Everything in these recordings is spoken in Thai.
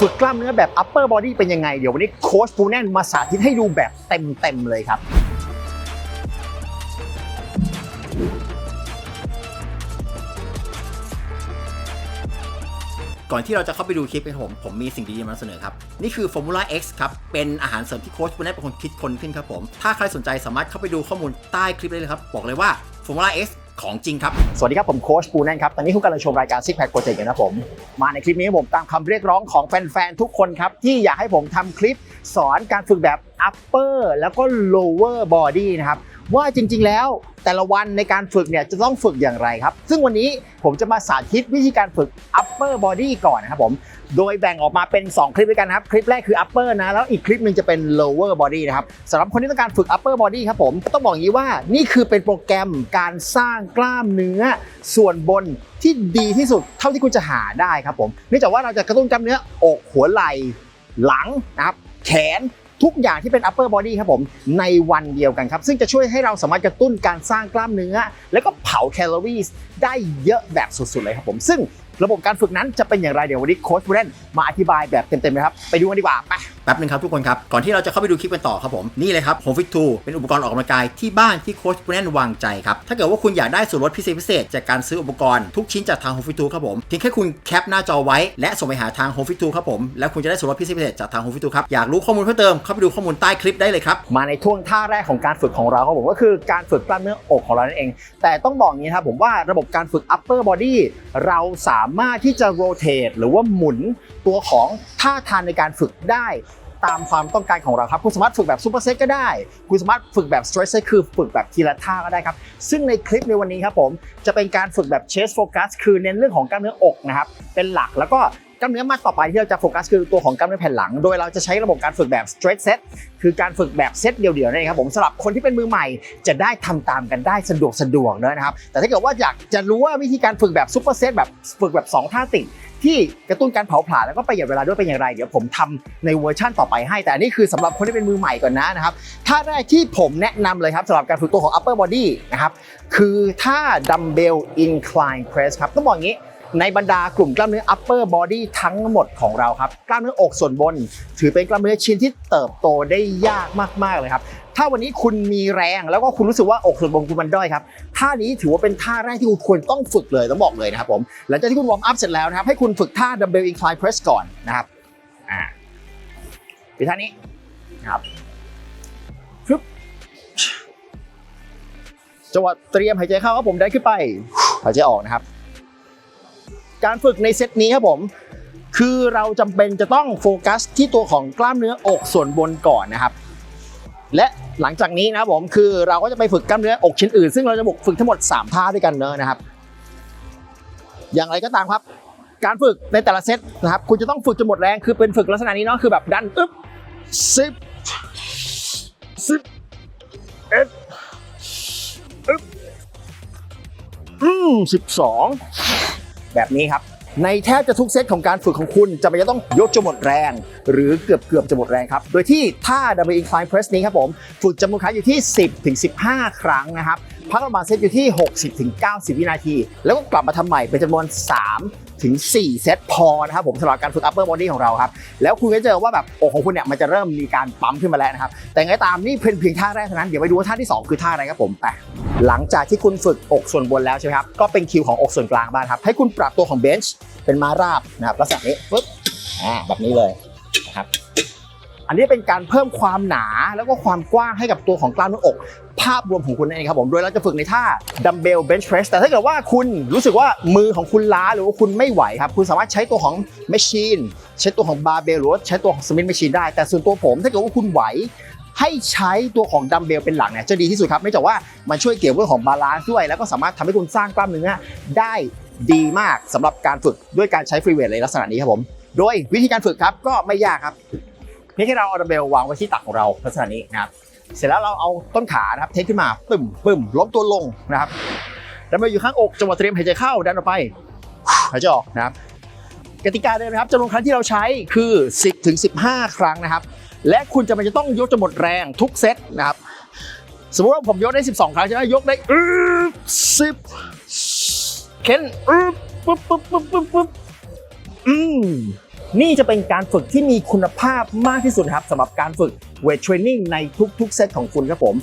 ฝึกกล้ามเนื้อแบบ upper body เป็นยังไง เดี๋ยววันนี้โค้ชปูแน่นมาสาธิตให้ดูแบบเต็มๆเลยครับก่อนที่เราจะเข้าไปดูคลิปกันผมผมมีสิ่งดีๆมาเสนอครับ นี่คือ Formula X ครับ เป็นอาหารเสริมที่โค้ชบุญแนเป็นคนคิดคนขึ้นครับผม ถ้าใครสนใจสามารถเข้าไปดูข้อมูลใต้คลิปได้เลยครับ บอกเลยว่า Formula X ของจริงครับ สวัสดีครับผมโค้ชปูแน่นครับ ตอนนี้คุณกำลังชมรายการซิกแพคโปรเจกต์อยู่นะผม มาในคลิปนี้ผมตามคำเรียกร้องของแฟนๆ ทุกคนครับ ที่อยากให้ผมทำคลิปสอนการฝึกแบบ upper แล้วก็ lower body นะครับ ว่าจริง ๆ แล้วแต่ละวันในการฝึกเนี่ยจะต้องฝึกอย่างไรครับ ซึ่งวันนี้ผมจะมาสาธิตวิธีการฝึก upper body ก่อนนะครับผม โดยแบ่งออกมาเป็น 2 คลิปด้วยกันครับ คลิปแรกคือ upper นะ แล้วอีกคลิปหนึ่งจะเป็น lower body นะครับสำหรับคนที่ต้องการฝึก upper body ครับผมต้องบอกอย่างนี้ว่านี่คือเป็นโปรแกรมการสร้างกล้ามเนื้อ ส่วนบนที่ดีที่สุดเท่าที่คุณจะหาได้ครับผมเนื่องจากว่าเราจะกระตุ้นกล้ามเนื้ออกหัวไหล่หลังนะครับแขน ทุกอย่างที่เป็น upper body ครับผมในวันเดียวกันครับ ซึ่งจะช่วยให้เราสามารถกระตุ้นการสร้างกล้ามเนื้อ แล้วก็เผาแคลอรี่ได้เยอะแบบสุดๆเลยครับผม ซึ่งระบบการฝึกนั้นจะเป็นอย่างไรเดี๋ยววันนี้โค้ชบูเรนมาอธิบายแบบเต็มๆเลยครับ ไปดูกันดีกว่าไป แป๊บนึงครับทุกคนครับ ก่อนที่เราจะเข้าไปดูคลิปกันต่อครับผม นี่เลยครับ Home Fit 2เป็นอุปกรณ์ออกกำลังกายที่บ้านที่โค้ชบุญแนวางใจครับ ถ้าเกิดว่าคุณอยากได้ส่วนลดพิเศษพิเศษจากการซื้ออุปกรณ์ทุกชิ้นจากทาง Home Fit 2ครับผมเพียงแค่คุณแคปหน้าจอไว้และส่งไปหาทาง Home Fit 2ครับผมแล้วคุณจะได้ส่วนลดพิเศษพิเศษจากทาง Home Fit 2ครับอยากรู้ข้อมูลเพิ่มเติมเข้าไปดูข้อมูลใต้คลิปได้เลยครับมาในช่วงท่าแรกของการฝึกของเราครับผมก็คือการฝึกกล้ามเนื้ออกของเรานั่นเอง แต่ต้องบอกงี้ครับผมว่าระบบการฝึก upper body เราสามารถที่จะ rotate หรือว่าหมุนตัวของท่าทางในการฝึกได้ ตามความต้องการของเราครับ คุณสามารถฝึกแบบซูเปอร์เซตก็ได้ คุณสามารถฝึกแบบสเตรทเซตคือฝึกแบบทีละท่าก็ได้ครับ ซึ่งในคลิปในวันนี้ครับผมจะเป็นการฝึกแบบเชสโฟกัสคือเน้นเรื่องของกล้ามเนื้ออกนะครับเป็นหลักแล้วก็ กล้ามเนื้อมากต่อไปที่เราจะโฟกัสคือตัวของกล้ามเนื้อแผ่นหลัง โดยเราจะใช้ระบบการฝึกแบบ straight set คือการฝึกแบบเซตเดียวๆนั่นเองครับผมสำหรับคนที่เป็นมือใหม่จะได้ทำตามกันได้สะดวกสะดวกๆนะครับ แต่ถ้าเกิดว่าอยากจะรู้ว่าวิธีการฝึกแบบซูเปอร์เซตแบบฝึกแบบ 2 ท่าติดที่กระตุ้นการเผาผลาญแล้วก็ประหยัดเวลาด้วยเป็นอย่างไร เดี๋ยวผมทำในเวอร์ชั่นต่อไปให้ แต่อันนี่คือสำหรับคนที่เป็นมือใหม่ก่อนนะนะครับท่าแรกที่ผมแนะนำเลยครับสำหรับการฝึกตัวของ upper body นะครับคือท่า dumbbell incline press ครับต้องบอกอย่างนี้ ในบรรดากลุ่มกล้ามเนื้อ upper body ทั้งหมดของเราครับ กล้ามเนื้ออกส่วนบน ถือเป็นกล้ามเนื้อชิ้นที่เติบโตได้ยากมากๆเลยครับ ถ้าวันนี้คุณมีแรงแล้วก็คุณรู้สึกว่าอกส่วนบนคุณมันด้อยครับ ท่านี้ถือว่าเป็นท่าแรกที่คุณควรต้องฝึกเลยต้องบอกเลยนะครับผม หลังจากที่คุณวอร์มอัพเสร็จแล้วนะครับ ให้คุณฝึกท่า dumbbell incline press ก่อนนะครับอ่าคือท่านี้นะครับฟึบจังหวะเตรียมหายใจเข้าครับผมได้ขึ้นไปหายใจออกนะครับ การฝึกในเซตนี้ครับผม คือเราจำเป็นจะต้องโฟกัสที่ตัวของกล้ามเนื้ออกส่วนบนก่อนนะครับ และหลังจากนี้นะครับผมคือเราก็จะไปฝึกกล้ามเนื้ออกชิ้นอื่น ซึ่งเราจะบุกฝึกทั้งหมด 3 ท่าด้วยกันเนอะนะครับ อย่างไรก็ตามครับ การฝึกในแต่ละเซตนะครับ คุณจะต้องฝึกจนหมดแรงคือเป็นฝึกลักษณะนี้เนาะคือแบบดันอึ๊บสิบสิบเอ็ดอึ๊บอืมสิบสอง แบบนี้ครับ ในแทบจะทุกเซตของการฝึกของคุณจะไม่ต้องยกจนหมดแรง หรือเกือบเกือบจะหมดแรงครับ โดยที่ท่า double incline press นี้ครับผม ฝึกจำนวนครั้งอยู่ที่ 10ถึง15 ครั้งนะครับพักประมาณเซตอยู่ที่ 60ถึง90 วินาที แล้วก็กลับมาทำใหม่เป็นจำนวน 3 ถึง 4 เซตพอนะครับผมสำหรับการฝึก upper body ของเราครับ แล้วคุณก็เจอว่าแบบอกของคุณเนี่ยมันจะเริ่มมีการปั๊มขึ้นมาแล้วนะครับ แต่ไงตามนี่เพียงเพียงท่าแรกเท่านั้น เดี๋ยวไปดูว่าท่าที่ 2 คือท่าอะไรครับผมไปหลังจากที่คุณฝึกอกส่วนบนแล้วใช่ไหมครับ ก็เป็นคิวของอกส่วนกลางบ้างครับ ให้คุณปรับตัวของเบนช์เป็นม้าราบนะครับลักษณะนี้ปึ๊บอ่าแบบนี้เลยนะครับ อันนี้เป็นการเพิ่มความหนาแล้วก็ความกว้างให้กับตัวของกล้ามเนื้ออก ภาพรวมของคุณนั่นเองครับผมโดยเราจะฝึกในท่าดัมเบลเบนช์เพรสแต่ถ้าเกิดว่าคุณรู้สึกว่ามือของคุณล้าหรือว่าคุณไม่ไหวครับ คุณสามารถใช้ตัวของแมชชีนใช้ตัวของบาร์เบลหรือว่าใช้ตัวของสมิธแมชชีนได้ แต่ส่วนตัวผมถ้าเกิดว่าคุณไหวให้ใช้ตัวของดัมเบลเป็นหลักเนี่ยจะดีที่สุดครับเนื่จากว่ามันช่วยเกี่ยวเรื่องของบาลานซ์ด้วย แล้วก็สามารถทำให้คุณสร้างกล้ามเนื้อได้ดีมากสำหรับการฝึกด้วยการใช้ฟรีเวทในลักษณะนี้ครับผม โดยวิธีการฝึกครับก็ไม่ยากครับ เพียงแค่เราเอาดัมเบลวางไว้ที่ตักของเราลักษณะนี้นะครับเสร็จแล้วเราเอาต้นขานะครับเทคขึ้นมาปึ่มปึ่มล้มตัวลงนะครับดัมเบลอยู่ข้างอกจังหวะเตรียมหายใจเข้าดันออกไปหายใจออกนะครับกติกาเดิมนะครับจำนวนครั้งที่เราใช้คือ 10ถึง15 ครั้งนะครับ และคุณจะมันจะต้องยกจนหมดแรงทุกเซตนะครับสมมติว่าผมยกได้ 12 ครั้งใช่ไหมยกได้อืบสิบเข็นอืบปุ๊บปุ๊บปุ๊บปุ๊บปุ๊บอืม นี่จะเป็นการฝึกที่มีคุณภาพมากที่สุดครับสำหรับการฝึกเวทเทรนนิ่งในทุกๆเซตของคุณครับผม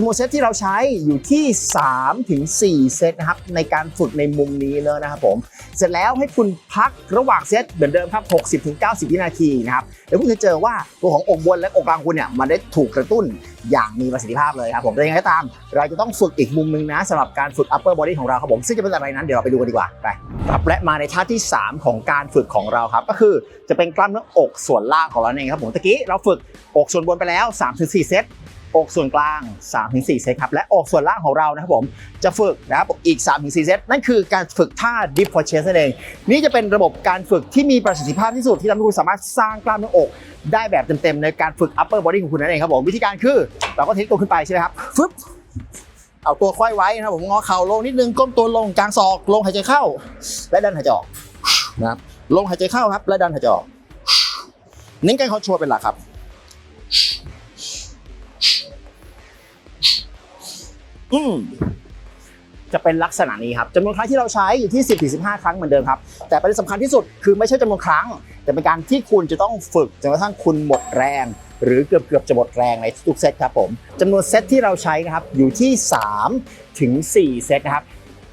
จำนวนเซตที่เราใช้อยู่ที่3ถึง4เซตนะครับในการฝึกในมุมนี้เลยนะครับผม เสร็จแล้วให้คุณพักระหว่างเซตเหมือนเดิมครับ 60ถึง90 วินาทีนะครับแล้วคุณจะเจอว่าตัวของอกบนและอกกลางคุณเนี่ยมันได้ถูกกระตุ้นอย่างมีประสิทธิภาพเลยครับผมแต่ยังไงก็ตาม เราจะต้องฝึกอีกมุมหนึงนะสำหรับการฝึก upper body ของเราครับผม ซึ่งจะเป็นอะไรนั้นเดี๋ยวเราไปดูกันดีกว่าไปครับและมาในท่าที่ 3 ของการฝึกของเราครับ ก็คือจะเป็นกล้ามเนื้ออกส่วนล่างของเราเองครับผมตะกี้เราฝึกอกส่วนบนไปแล้ว 3-4 เซต อกส่วนกลาง 3-4 เซตครับ และอกส่วนล่างของเรานะครับผม จะฝึกนะครับอีก 3-4 เซต นั่นคือการฝึกท่า dip for chest นั่นเอง นี่จะเป็นระบบการฝึกที่มีประสิทธิภาพที่สุดที่ทำให้คุณสามารถสร้างกล้ามเนื้ออกได้แบบเต็มๆ ในการฝึก upper body ของคุณนั่นเองครับผม วิธีการคือเราก็เทคตัวขึ้นไปใช่ไหมครับฟึบเอาตัวค่อยไว้นะครับผมงอเข่าลงนิดนึงก้มตัวลงกลางศอกลงหายใจเข้า และดันหายใจออกนะครับลงหายใจเข้าครับและดันหายใจออกเน้นการคอนโทรลเป็นหลักครับ อืมจะเป็นลักษณะนี้ครับจำนวนครั้งที่เราใช้อยู่ที่ 10 15 ครั้งเหมือนเดิมครับ แต่ประเด็นสำคัญที่สุดคือไม่ใช่จำนวนครั้ง แต่เป็นการที่คุณจะต้องฝึกจนกระทั่งคุณหมดแรง หรือเกือบเกือบจะหมดแรงในทุกเซตครับผมจำนวนเซตที่เราใช้นะครับอยู่ที่ 3 ถึง 4 เซตนะครับ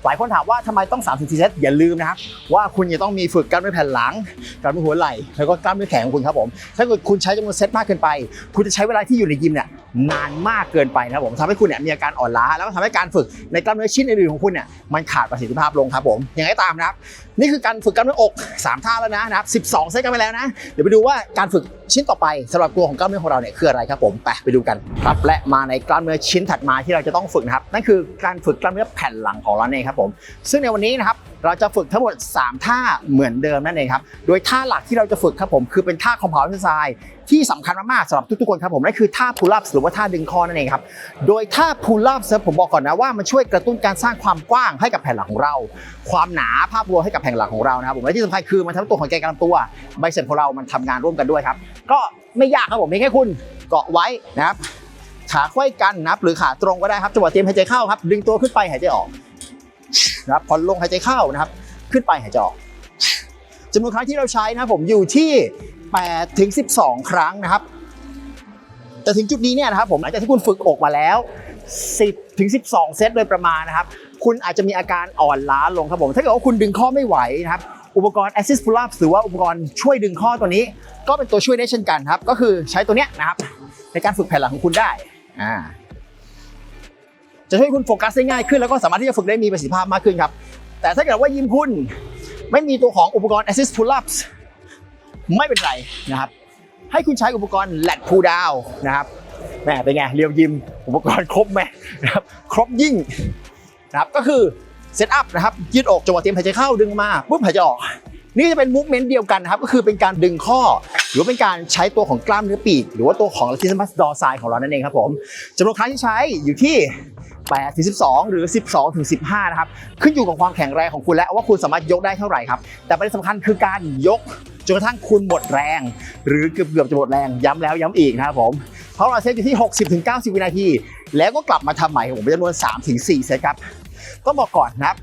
หลายคนถามว่าทำไมต้อง3ามถึงสี่เซตอย่าลืมนะครับ ว่าคุณจะต้องมีฝึกกล้ามเนื้อแผ่นหลังกล้ามเนื้อหัวไหล่แล้วก็กล้ามเนื้อแขนของคุณครับผมถ้าเกิดคุณใช้จำนวนเซตมากเกินไป คุณจะใช้เวลาที่อยู่ในยิมเนี่ย นานมากเกินไปนะครับผมทำให้คุณเนี่ยมีอาการอ่อนล้าแล้วก็ทำให้การฝึกในกล้ามเนื้อชิ้นอื่นๆของคุณเนี่ยมันขาดประสิทธิภาพลงครับผมอย่างไรตามนะครับ นี่คือการฝึกกล้ามเนื้ออก 3 ท่าแล้วนะนะครับ 12 เซตกันไปแล้วนะ เดี๋ยวไปดูว่าการฝึกชิ้นต่อไปสำหรับตัวของกล้ามเนื้อของเราเนี่ยคืออะไรครับผมไปไปดูกันครับและมาในกล้ามเนื้อชิ้นถัดมาที่เราจะต้องฝึกนะครับนั่นคือการฝึกกล้ามเนื้อแผ่นหลังของเราเองครับผมซึ่งในวันนี้นะครับเราจะฝึกทั้งหมด 3 ท่าเหมือนเดิมนั่นเองครับโดยท่าหลักที่เราจะฝึกครับผมคือเป็นท่า compound exercise ที่สำคัญมากๆสำหรับทุกๆคนครับผมนั่นคือท่า pull ups หรือว่าท่าดึงคอนั่นเองครับโดยท่า pull ups ครับผมบอกก่อนนะว่ามันช่วยกระตุ้นการสร้างความกว้างให้กับแผ่นหลังของเรา ความหนาภาพรวมให้กับแผ่นหลังของเรานะครับผมและที่สำคัญคือมันทำให้ตัวของแกนกลางตัวใบเสร็จของเรามันทำงานร่วมกันด้วยครับ ก็ไม่ยากครับผมเพีแค่คุณเกาะไว้นะครับขาไขว้กันนะครับหรือขาตรงก็ได้ครับจังหวะเตรียมหายใจเข้าครับ ดึงตัวขึ้นไปหายใจออกนะครับผ่อนลงหายใจเข้านะครับ ขึ้นไปหายใจออกจำนวนครั้งที่เราใช้นะครับผมอยู่ที่8ถึง12 ครั้งนะครับ แต่ถึงจุดนี้เนี่ยนะครับผมหลังจากที่คุณฝึกอกมาแล้ว 10ถึง12 เซตโดยประมาณนะครับ คุณอาจจะมีอาการอ่อนล้าลงครับผม ถ้าเกิดว่าคุณดึงข้อไม่ไหวนะครับ อุปกรณ์ assist pull ups หรือว่าอุปกรณ์ช่วยดึงข้อตัวนี้ ก็เป็นตัวช่วยได้เช่นกันครับ ก็คือใช้ตัวเนี้ยนะครับ ในการฝึกแผ่นหลังของคุณได้อ่าจะช่วยคุณโฟกัสได้ง่ายขึ้นแล้วก็สามารถที่จะฝึกได้มีประสิทธิภาพมากขึ้นครับ แต่ถ้าเกิดว่ายิมคุณไม่มีตัวของอุปกรณ์ assist pull ups ไม่เป็นไรนะครับ ให้คุณใช้อุปกรณ์ lat pull down นะครับแหมเป็นไงเรียวยิม อุปกรณ์ครบไหมนะครับ ครบยิ่ง นะครับก็คือเซตอัพนะครับยืดอกจังหวะเตรียมหายใจเข้าดึงมาปุ๊บหายใจออก นี่จะเป็นมูฟเมนต์เดียวกันนะครับก็คือเป็นการดึงข้อ หรือเป็นการใช้ตัวของกล้ามเนื้อปีก หรือว่าตัวของ latissimus dorsi ของเรานั่นเองครับผมจำนวนครั้งที่ใช้อยู่ที่8ถึง12 หรือ 12ถึง15 นะครับ ขึ้นอยู่กับความแข็งแรงของคุณและว่าคุณสามารถยกได้เท่าไหร่ครับ แต่ประเด็นสำคัญคือการยกจนกระทั่งคุณหมดแรง หรือเกือบเกือบจะหมดแรงย้ำแล้วย้ำอีกนะครับผมเพราะเราเซตอยู่ที่ 60ถึง90 วินาที แล้วก็กลับมาทำใหม่ผมเป็นจำนวน3ถึง4เซตครับ ต้องบอกก่อนนะครับ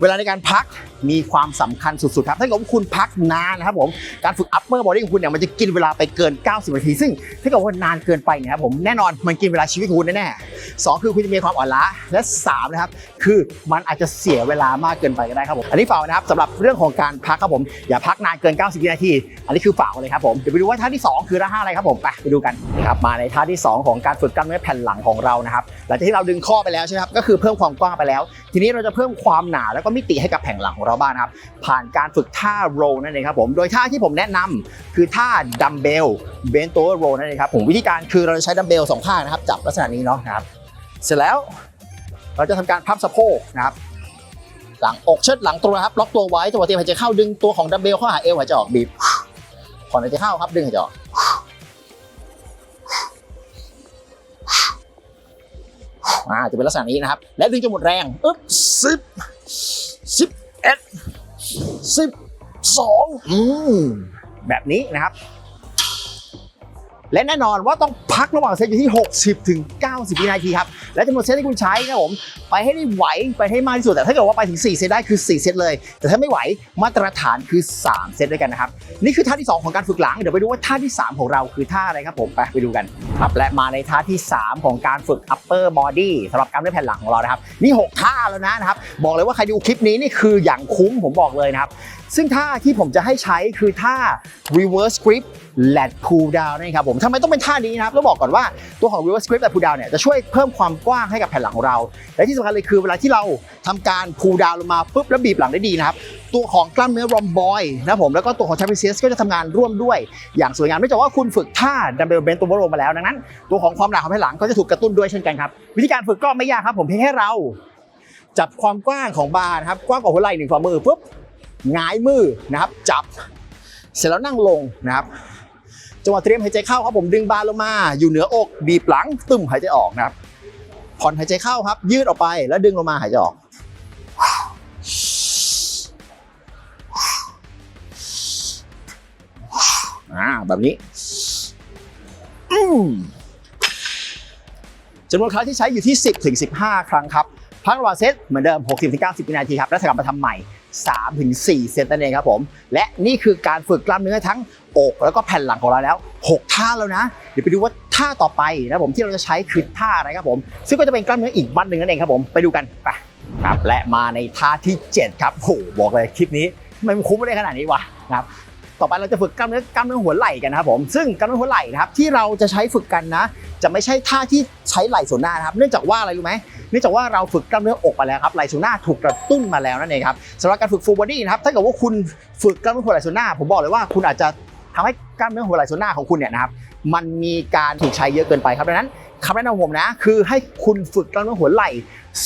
เวลาในการพักมีความสำคัญสุดๆครับ ถ้าเกิดว่าคุณพักนานนะครับผมการฝึก upper body ของคุณเนี่ยมันจะกินเวลาไปเกิน 90 นาที ซึ่งถ้าเกิดว่านานเกินไปเนี่ยครับผมแน่นอนมันกินเวลาชีวิตคุณแน่ๆสองคือคุณจะมีความอ่อนล้าและสามนะครับ คือมันอาจจะเสียเวลามากเกินไปก็ได้ครับผมอันนี้ฝากนะครับสำหรับเรื่องของการพักครับผมอย่าพักนานเกิน 90วินาที อันนี้คือฝากไว้เลยครับผมเดี๋ยวไปดูว่าท่าที่ 2 คือท่าอะไรครับผมไปไปดูกันครับมาในท่าที่ 2 ของการฝึกกล้ามเนื้อแผ่นหลังของเรานะครับหลังจากที่เราดึงข้อไปแล้วใช่ไหมครับก็คือเพิ่มความกว้างไปแล้ว ทีนี้เราจะเพิ่มความหนาแล้วก็มิติให้กับแผ่นหลังของเราบ้างครับ ผ่านการฝึกท่าโรนั่นเองครับผมโดยท่าที่ผมแนะนำคือท่าดัมเบลเบนโตโรนั่นเองครับผมวิธีการคือเราจะใช้ดัมเบลสองข้างนะครับจับลักษณะนี้เนาะครับเสร็จแล้วเราจะทำการพับสะโพกนะครับหลังอกเชิดหลังตรงนะครับล็อกตัวไว้จังหวะเตรียมหายใจเข้าดึงตัวของดัมเบลเข้าหาเอวหายใจออกบีบผ่อนหายใจเข้าครับดึงหายใจออก อ่าจะเป็นลักษณะนี้นะครับ และดึงจนหมดแรงอึ๊บสิบสิบเอ็ดสิบสองอืมแบบนี้นะครับ และแน่นอนว่าต้องพักระหว่างเซตอยู่ที่ 60ถึง90 วินาทีครับ และจำนวนเซตที่คุณใช้นะผม ไปให้ได้ไหวไปให้มากที่สุด แต่ถ้าเกิดว่าไปถึง 4 เซตได้คือ 4 เซตเลย แต่ถ้าไม่ไหวมาตรฐานคือ 3 เซตด้วยกันนะครับ นี่คือท่าที่ 2 ของการฝึกหลัง เดี๋ยวไปดูว่าท่าที่ 3 ของเราคือท่าอะไรครับผม ไปไปดูกันครับและมาในท่าที่ 3 ของการฝึก upper body สำหรับกล้ามเนื้อแผ่นหลังของเรานะครับ นี่ 6 ท่าแล้วนะครับ บอกเลยว่าใครดูคลิปนี้นี่คืออย่างคุ้มผมบอกเลยนะครับซึ่งท่าที่ผมจะให้ใช้คือท่า reverse grip lat pull down นี่ครับผมทำไมต้องเป็นท่านี้นะครับต้องบอกก่อนว่าตัวของ reverse grip lat pull down เนี่ยจะช่วยเพิ่มความกว้างให้กับแผ่นหลังของเรา และที่สำคัญเลยคือเวลาที่เราทำการ pull down ลงมาปุ๊บแล้วบีบหลังได้ดีนะครับตัวของกล้ามเนื้อ rhomboid นะผมแล้วก็ตัวของ trapezius ก็จะทำงานร่วมด้วย อย่างสวยงามเนื่องจากว่าคุณฝึกท่า dumbbell bent over มาแล้วดังนั้น ตัวของความหนาของแผ่นหลังก็จะถูกกระตุ้นด้วยเช่นกันครับวิธีการฝึกก็ไม่ยากครับผมเพียงแค่เราจับความกว้างของบาร์นะครับกว้างกว่าหัวไหล่หนึ่งฝ่ามือปุ๊บ ง่ายมือนะครับ จับ เสร็จแล้วนั่งลงนะครับจังหวะเตรียมหายใจเข้าครับผมดึงบาร์ลงมา อยู่เหนืออกบีบหลังตึมหายใจออกนะครับ ผ่อนหายใจเข้าครับ ยืดออกไปแล้วดึงลงมาหายใจออกอ่าแบบนี้จำนวนครั้งที่ใช้อยู่ที่ 10ถึง15 ครั้งครับ พักระหว่างเซตเหมือนเดิม 60ถึง90 วินาทีครับ แล้วกลับมาทำใหม่ 3-4 เซตนั่นเองครับผม และนี่คือการฝึกกล้ามเนื้อทั้งอกแล้วก็แผ่นหลังของเราแล้ว 6 ท่าแล้วนะ เดี๋ยวไปดูว่าท่าต่อไปนะผมที่เราจะใช้คือท่าอะไรครับผม ซึ่งก็จะเป็นกล้ามเนื้ออีกมัดหนึ่งนั่นเองครับผม ไปดูกันไปครับ และมาในท่าที่ 7 ครับโหบอกเลยคลิปนี้ทำไมมันคุ้มไม่ได้ขนาดนี้วะนะครับต่อไปเราจะฝึกกล้ามเนื้อกล้ามเนื้อหัวไหล่กันนะครับผมซึ่งกล้ามเนื้อหัวไหล่นะครับที่เราจะใช้ฝึกกันนะ จะไม่ใช่ท่าที่ใช้ไหล่ส่วนหน้านะครับ เนื่องจากว่าอะไรรู้ไหม นื่องจากว่าเราฝึกกล้ามเนื้ออกไปแล้วครับไหล่ส่วนหน้าถูกกระตุ้นมาแล้วนั่นเองครับสำหรับการฝึก full body นะครับถ้าเกิดว่าคุณฝึกกล้ามเนื้อหัวไหล่ส่วนหน้า ผมบอกเลยว่าคุณอาจจะทำให้กล้ามเนื้อหัวไหล่ส่วนหน้าของคุณเนี่ยนะครับมันมีการถูกใช้เยอะเกินไปครับดังนั้นคำแนะนำผมนะ คือให้คุณฝึกกล้ามเนื้อหัวไหล่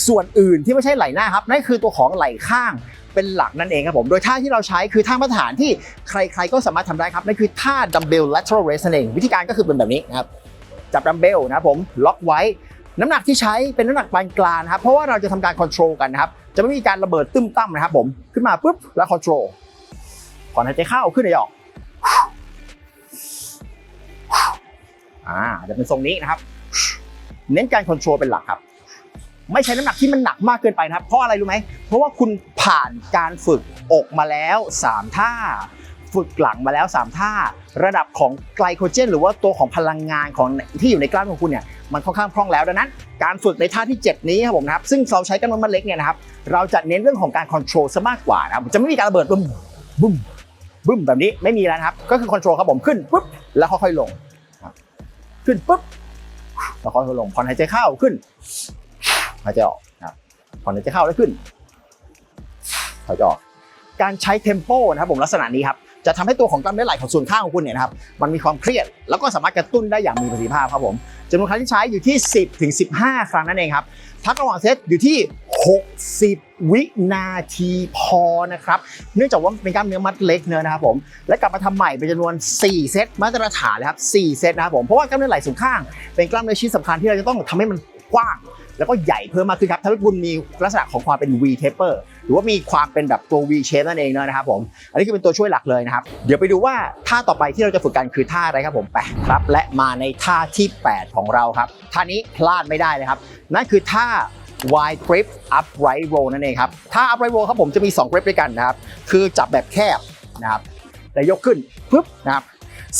ส่วนอื่นที่ไม่ใช่ไหล่หน้าครับนั่นคือตัวของไหล่ข้างเป็นหลักนั่นเองครับผมโดยท่าที่เราใช้คือท่ามาตรฐานที่ใครๆก็สามารถทำได้ครับนั่นคือท่า dumbbell lateral raise นั่นเองวิธีการก็คือเป็นแบบนี้นะครับจับดัมเบลนะครับผมล็อกไว้ น้ำหนักที่ใช้เป็นน้ำหนักปานกลางนะครับ เพราะว่าเราจะทำการ control กันนะครับ จะไม่มีการระเบิดตึ้มตั้มนะครับผม ขึ้นมาปุ๊บแล้ว control ก่อนหายใจเข้าขึ้นหายใจออกอ่าจะเป็นทรงนี้นะครับ เน้นการ control เป็นหลักครับ ไม่ใช้น้ำหนักที่มันหนักมากเกินไปนะครับ เพราะอะไรรู้ไหม เพราะว่าคุณผ่านการฝึกอกมาแล้ว 3 ท่า ฝึกหลังมาแล้ว 3 ท่า ระดับของไกลโคเจน หรือว่าตัวของพลังงานของที่อยู่ในกล้ามของคุณเนี่ยมันค่อนข้างพร่องแล้วดังนั้น การฝึกในท่าที่ 7 นี้ครับผมนะครับซึ่งเราใช้กล้ามเนื้อมัดเล็กเนี่ยนะครับเราจะเน้นเรื่องของการคอนโทรลซะมากกว่านะครับจะไม่มีการระเบิดบึ้มบึ้มบึ้มแบบนี้ไม่มีแล้วนะครับก็คือคอนโทรลครับผมขึ้นปุ๊บแล้วค่อยๆลงขึ้นปุ๊บแล้วค่อยๆลงผ่อนหายใจเข้าขึ้นหายใจออกนะครับผ่อนหายใจเข้าแล้วขึ้นหายใจออกการใช้เทมโปนะครับผมลักษณะนี้ครับ จะทำให้ตัวของกล้ามเนื้อไหล่ของส่วนข้างของคุณเนี่ยนะครับมันมีความเครียด แล้วก็สามารถกระตุ้นได้อย่างมีประสิทธิภาพครับผมจำนวนครั้งที่ใช้อยู่ที่ 10ถึง15 ครั้งนั่นเองครับพักระหว่างเซตอยู่ที่ 60 วินาทีพอนะครับ เนื่องจากว่าเป็นกล้ามเนื้อมัดเล็กเนื้อนะครับผม และกลับมาทำใหม่เป็นจำนวน 4 เซตมาตรฐานเลยครับ 4 เซตนะครับผม เพราะว่ากล้ามเนื้อไหล่ส่วนข้าง เป็นกล้ามเนื้อชิ้นสำคัญที่เราจะต้องทำให้มันกว้าง แล้วก็ใหญ่เพิ่มมากขึ้นครับทำให้คุณมีลักษณะของความเป็น V taper หรือว่ามีความเป็นแบบตัว V shape นั่นเองนะครับผม อันนี้คือเป็นตัวช่วยหลักเลยนะครับ เดี๋ยวไปดูว่าท่าต่อไปที่เราจะฝึกกันคือท่าอะไรครับผมไปครับ และมาในท่าที่ 8 ของเราครับ ท่านี้พลาดไม่ได้เลยครับ นั่นคือท่า wide grip upright roll นั่นเองครับ ท่า upright roll ครับผมจะมี 2 grip ด้วยกันนะครับ คือจับแบบแคบนะครับ แล้วยกขึ้นปึ๊บนะครับ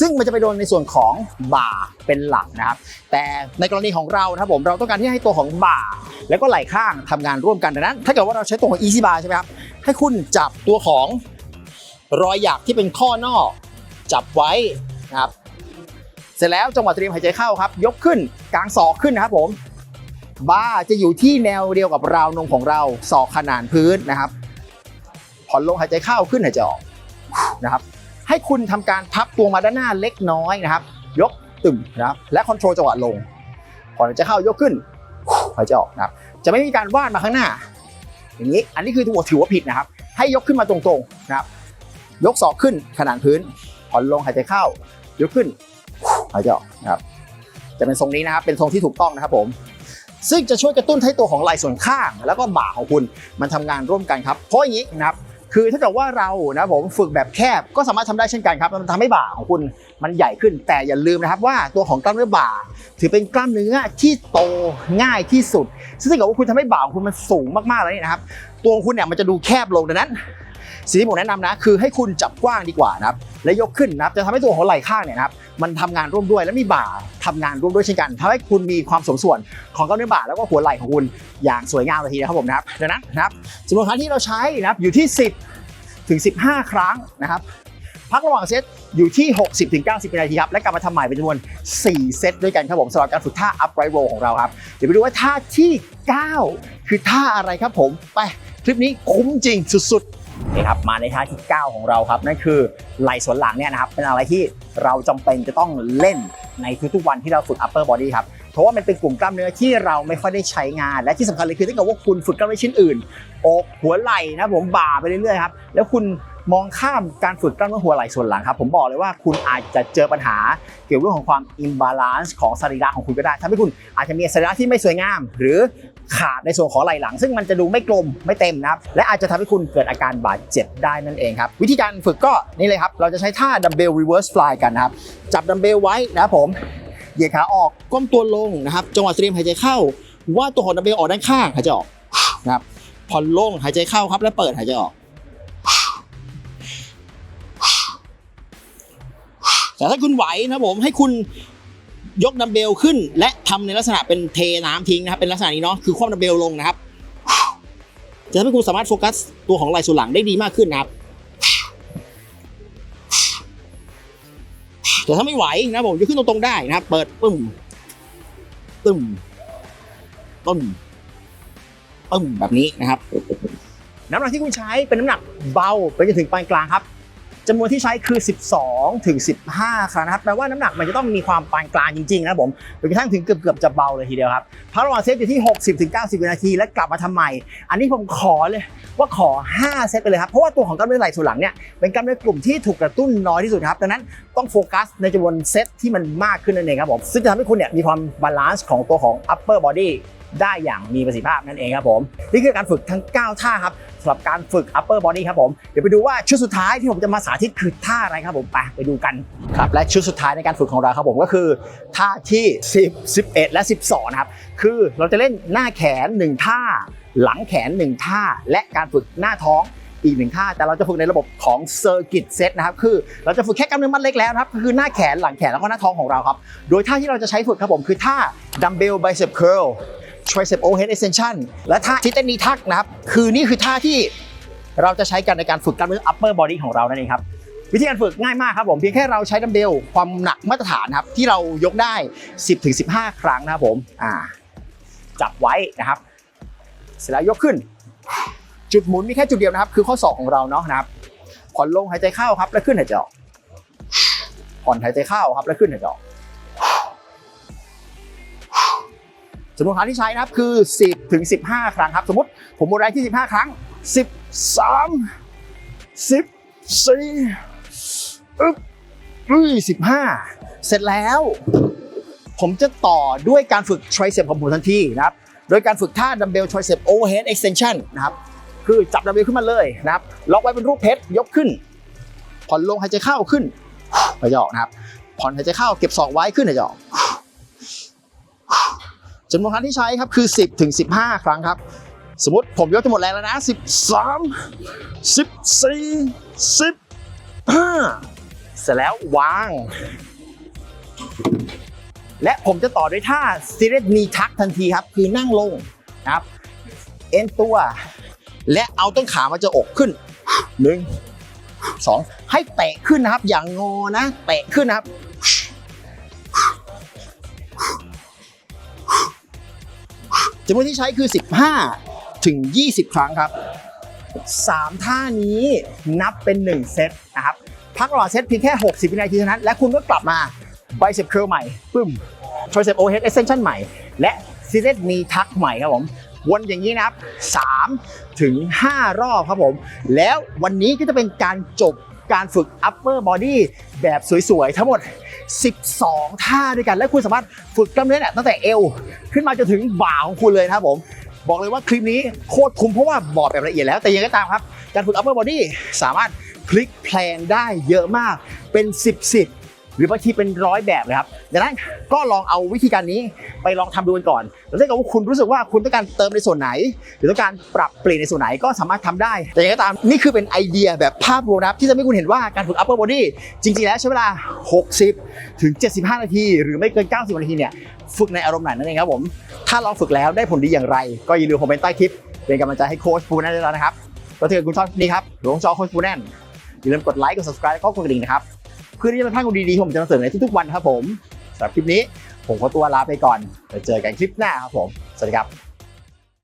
ซึ่งมันจะไปโดนในส่วนของบ่าเป็นหลักนะครับ แต่ในกรณีของเรานะครับผมเราต้องการที่ให้ตัวของบ่า แล้วก็ไหล่ข้างทำงานร่วมกันดังนั้น ถ้าเกิดว่าเราใช้ตัวของ easy bar ใช่ไหมครับให้คุณจับตัวของรอยหยักที่เป็นข้อนอก จับไว้นะครับ เสร็จแล้วจังหวะเตรียมหายใจเข้าครับ ยกขึ้นกางศอกขึ้นนะครับผมบาจะอยู่ที่แนวเดียวกับราวนมของเราศอกขนานพื้นนะครับผ่อนลงหายใจเข้าขึ้นหายใจออกนะครับ ให้คุณทำการพับตัวมาด้านหน้าเล็กน้อยนะครับ ยกตึมนะครับและคอนโทรลจังหวะลงผ่อนหายใจเข้ายกขึ้นหายใจออกนะครับ จะไม่มีการวาดมาข้างหน้า อย่างนี้อันนี้คือถือว่าถือว่าผิดนะครับ ให้ยกขึ้นมาตรงๆนะครับ ยกศอกขึ้นขนานพื้นผ่อนลงหายใจเข้ายกขึ้นหายใจออกนะครับ จะเป็นทรงนี้นะครับ เป็นทรงที่ถูกต้องนะครับผมซึ่งจะช่วยกระตุ้นให้ตัวของไหล่ส่วนข้าง แล้วก็บ่าของคุณมันทำงานร่วมกันครับ เพราะอย่างนี้นะครับ คือถ้าเกิดว่าเรานะผมฝึกแบบแคบก็สามารถทำได้เช่นกันครับมันทำให้บ่าของคุณมันใหญ่ขึ้น แต่อย่าลืมนะครับว่าตัวของกล้ามเนื้อบ่า ถือเป็นกล้ามเนื้อที่โตง่ายที่สุด ซึ่งถ้าเกิดว่าคุณทำให้บ่าของคุณมันสูงมากๆแล้วนี่นะครับ ตัวของคุณเนี่ยมันจะดูแคบลงดังนั้น สิ่งที่ผมแนะนำนะ คือให้คุณจับกว้างดีกว่านะครับและยกขึ้นนะครับจะทำให้ตัวของไหล่ข้างเนี่ยนะครับมันทำงานร่วมด้วยและมีบ่าทำงานร่วมด้วยเช่นกันทำให้คุณมีความสมส่วนของกล้ามเนื้อบ่าแล้วก็หัวไหล่ของคุณอย่างสวยงามเลยทีนะครับผมนะครับดังนั้นนะครับจำนวนครั้งที่เราใช้นะครับอยู่ที่ 10 ถึง 15 ครั้งนะครับพักระหว่างเซตอยู่ที่ 60ถึง90วินาทีครับ และกลับมาทำใหม่เป็นจำนวน 4 เซตด้วยกันครับผมสำหรับการฝึกท่า upright row ของเราครับ เดี๋ยวไปดูว่าท่าที่ 9 คือท่าอะไรครับผม ไป คลิปนี้คุ้มจริงสุดๆ นี่ครับมาในท่าที่ 9 ของเราครับนั่นคือไหล่ส่วนหลังเนี่ยนะครับเป็นอะไรที่เราจำเป็นจะต้องเล่นในทุกๆวันที่เราฝึก upper body ครับเพราะว่ามันเป็นกลุ่มกล้ามเนื้อที่เราไม่ค่อยได้ใช้งาน และที่สำคัญเลยคือถ้าเกิดว่าคุณฝึกกล้ามเนื้อชิ้นอื่นอกหัวไหล่นะผมบ่าไปเรื่อยๆครับแล้วคุณมองข้ามการฝึกกล้ามเนื้อหัวไหล่ส่วนหลังครับ ผมบอกเลยว่าคุณอาจจะเจอปัญหาเกี่ยวกับเรื่องของความอิมบาลานซ์ของสรีระของคุณก็ได้ทำให้คุณอาจจะมีสรีระที่ไม่สวยงาม หรือ ขาดในส่วนของไหล่หลัง ซึ่งมันจะดูไม่กลมไม่เต็มนะครับและอาจจะทำให้คุณเกิดอาการบาดเจ็บได้นั่นเองครับวิธีการฝึกก็นี่เลยครับเราจะใช้ท่าดัมเบลรีเวิร์สฟลายกันนะครับจับดัมเบลไว้นะครับผมเหยียดขาออกก้มตัวลงนะครับจังหวะเตรียมหายใจเข้า ว่าตัวของดัมเบลออกด้านข้างหายใจออกนะครับผ่อนลงหายใจเข้าครับแล้วเปิดหายใจออกแต่ถ้าคุณไหวนะผมให้คุณ ยกดัมเบลขึ้น และทำในลักษณะเป็นเทน้ำทิ้งนะครับเป็นลักษณะนี้เนาะคือคว่ำดัมเบลลงนะครับจะทำให้คุณสามารถโฟกัสตัวของไหล่ส่วนหลังได้ดีมากขึ้นนะครับแต่ถ้าไม่ไหวนะผมจะขึ้นตรงๆได้นะครับ เปิดปึ้มตึ้มต้นปึ้มแบบนี้นะครับ น้ำหนักที่คุณใช้เป็นน้ำหนักเบาไปจนถึงปานกลางครับ จำนวนที่ใช้คือ 12 ถึง 15 ครั้งนะครับแปลว่าน้ำหนักมันจะต้องมีความปานกลางจริงๆนะผมจนกระทั่งถึงเกือบๆจะเบาเลยทีเดียวครับพักระหว่างเซตอยู่ที่ 60ถึง90 วินาที และกลับมาทำใหม่อันนี้ผมขอเลยว่าขอ 5 เซตไปเลยครับเพราะว่าตัวของกล้ามเนื้อไหล่ส่วนหลังเนี่ยเป็นกล้ามเนื้อกลุ่มที่ถูกกระตุ้นน้อยที่สุดครับดังนั้นต้องโฟกัสในจำนวนเซตที่มันมากขึ้นนั่นเองครับผมซึ่งจะทำให้คุณเนี่ยมีความบาลานซ์ของตัวของ upper body ได้อย่างมีประสิทธิภาพนั่นเองครับผม นี่คือการฝึกทั้ง 9 ท่าครับ สำหรับการฝึก upper body ครับผมเดี๋ยวไปดูว่าชุดสุดท้ายที่ผมจะมาสาธิตคือท่าอะไรครับผมไปไปดูกันครับและชุดสุดท้ายในการฝึกของเราครับผมก็คือท่าที่ 10 11 และ 12นะครับคือเราจะเล่นหน้าแขน 1 ท่า หลังแขน 1 ท่า และการฝึกหน้าท้องอีกหนึ่งท่าแต่เราจะฝึกในระบบของเซอร์กิตเซตนะครับคือเราจะฝึกแค่กล้ามเนื้อมัดเล็กแล้วนะครับก็คือหน้าแขนหลังแขนแล้วก็หน้าท้องของเราครับ โดยท่าที่เราจะใช้ฝึกครับผมคือท่า dumbbell bicep curl tricep overhead extension และท่าที่เต้นนี้ทักนะครับ คือนี่คือท่าที่เราจะใช้กันในการฝึกกล้ามเนื้อ upper body ของเรานั่นเองครับ วิธีการฝึกง่ายมากครับผม เพียงแค่เราใช้ดัมเบลความหนักมาตรฐานครับ ที่เรายกได้ 10-15 ครั้งนะครับผมอ่าจับไว้นะครับ เสร็จแล้วยกขึ้น จุดหมุนมีแค่จุดเดียวนะครับ คือข้อศอกของเราเนาะนะครับผ่อนลงหายใจเข้าครับแล้วขึ้นหายใจออกผ่อนหายใจเข้าครับแล้วขึ้นหายใจออก จำนวนครั้งที่ใช้นะครับคือ 10 ถึง 15 ครั้งครับ สมมติผมหมดแรงที่ 15 ครั้ง 13 14อึ๊บอุ้ย15 เสร็จแล้ว ผมจะต่อด้วยการฝึก tricep ของผมทันทีนะครับ โดยการฝึกท่า dumbbell tricep overhead extension นะครับ คือจับดัมเบลขึ้นมาเลยนะครับ ล็อกไว้เป็นรูปเพชรยกขึ้น ผ่อนลงหายใจเข้าขึ้นหายใจออกนะครับ ผ่อนหายใจเข้าเก็บศอกไว้ขึ้นหายใจออก จำนวนครั้งที่ใช้ครับคือ 10ถึง15 ครั้งครับ สมมติผมยกจะหมดแรงแล้วนะ 13 14 15 เสร็จแล้ววาง และผมจะต่อด้วยท่า serious knee tuck ทันทีครับ คือนั่งลงนะครับ เอ็นตัว และเอาต้นขามาจะอกขึ้น 1 2 ให้เตะขึ้นนะครับ อย่างงอนะ เตะขึ้นนะครับ จำนวนที่ใช้คือ 15 ถึง 20 ครั้งครับ 3 ท่านี้นับเป็น 1 เซตนะครับ พักระหว่างเซตเพียงแค่ 60 วินาทีเท่านั้น และคุณก็กลับมา bicep curl ใหม่ปึ้ม tricep overhead extension ใหม่ และ seated knee tuck ใหม่ครับผม วนอย่างนี้นะครับ3ถึง 5 รอบครับผม แล้ววันนี้ก็จะเป็นการจบ การฝึก upper body แบบสวยๆ ทั้งหมด 12 ท่าด้วยกัน และคุณสามารถฝึกกล้ามเนื้อเนี่ยตั้งแต่เอว ขึ้นมาจนถึงบ่าของคุณเลยนะครับผม บอกเลยว่าคลิปนี้โคตรคุ้มเพราะว่าบอกแบบละเอียดแล้ว แต่ยังไงก็ตามครับ การฝึก upper body สามารถพลิกแพลงได้เยอะมากเป็น 10 10 หรือบางทีเป็นร้อยแบบเลยครับดังนั้นก็ลองเอาวิธีการนี้ไปลองทำดูกันก่อนแล้วถ้าเกิดว่าคุณรู้สึกว่าคุณต้องการเติมในส่วนไหน หรือต้องการปรับเปลี่ยนในส่วนไหนก็สามารถทำได้ แต่อย่างไรก็ตามนี่คือเป็นไอเดียแบบภาพรวมนะครับที่จะให้คุณเห็นว่าการฝึก upper body จริงๆแล้วใช้เวลา 60 ถึง 75 นาที หรือไม่เกิน 90 นาทีเนี่ยฝึกในอารมณ์ไหนนั่นเองครับผมถ้าลองฝึกแล้วได้ผลดีอย่างไร ก็อย่าลืมคอมเมนต์ใต้คลิปเป็นกำลังใจให้โค้ชปูแน่นด้วยนะครับแล้วถ้าเกิดคุณชอบนี้ครับหรือว่าชอโค้ชปูแน่นอย่าลืมกดไลค์กด subscribe แล้วก็กดกระดิ่งนะครับ เพื่อที่จะเป็นท่านคนดีๆผมจะนำเสนอในทุกๆวันครับผมสำหรับคลิปนี้ผมขอตัวลาไปก่อนแล้วเจอกันคลิปหน้าครับผมสวัสดีครับ